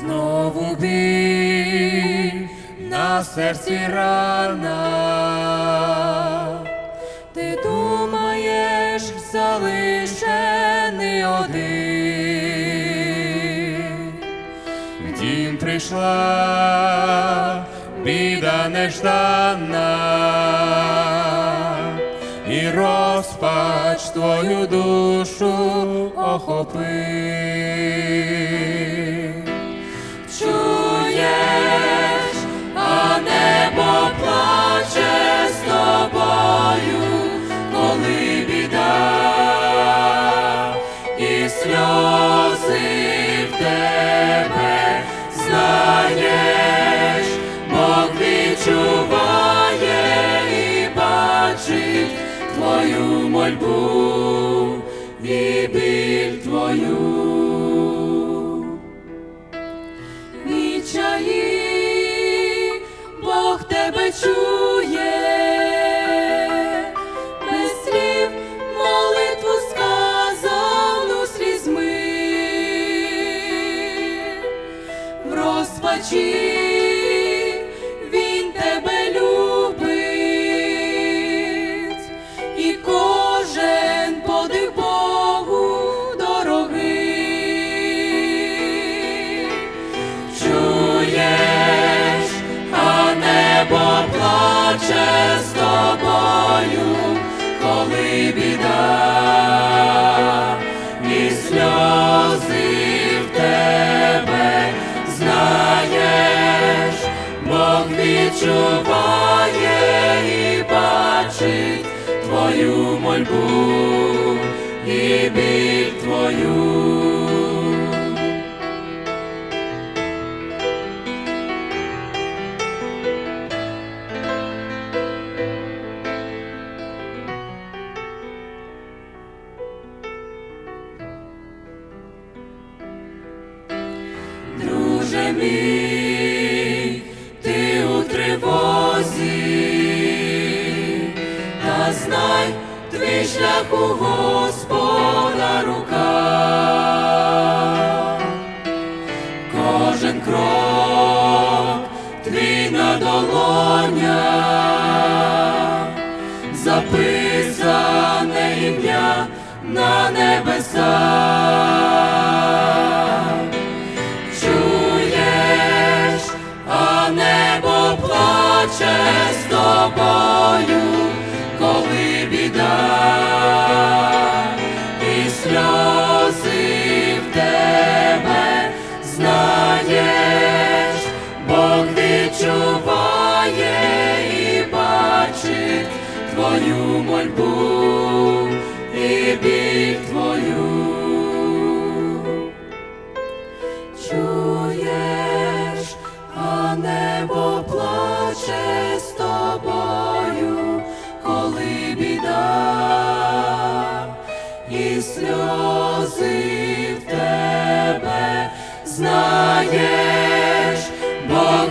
знову біль на серці рана. Ти думаєш, залишений один. В дім прийшла біда неждана, і розпач твою душу охопив. Сльози в тебе знаєш, Бог відчуває бачить твою мольбу і біль твою. Розпачі він тебе любить, і кожен подих Богу дорогий. Чуєш, а небо плаче з тобою, коли біда Бог відчуває і бачить твою мольбу і біль твою. Друже мій, знай, твій шлях у Господа рука. Кожен крок твій на долонях, записане ім'я на небесах. Чуєш, а небо плаче з тобою, твою мольбу і біль твою. Чуєш, а небо плаче з тобою, коли біда і сльози в тебе знаєш, Бог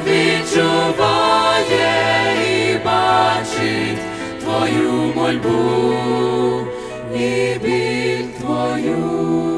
Твою мольбу і біль Твою.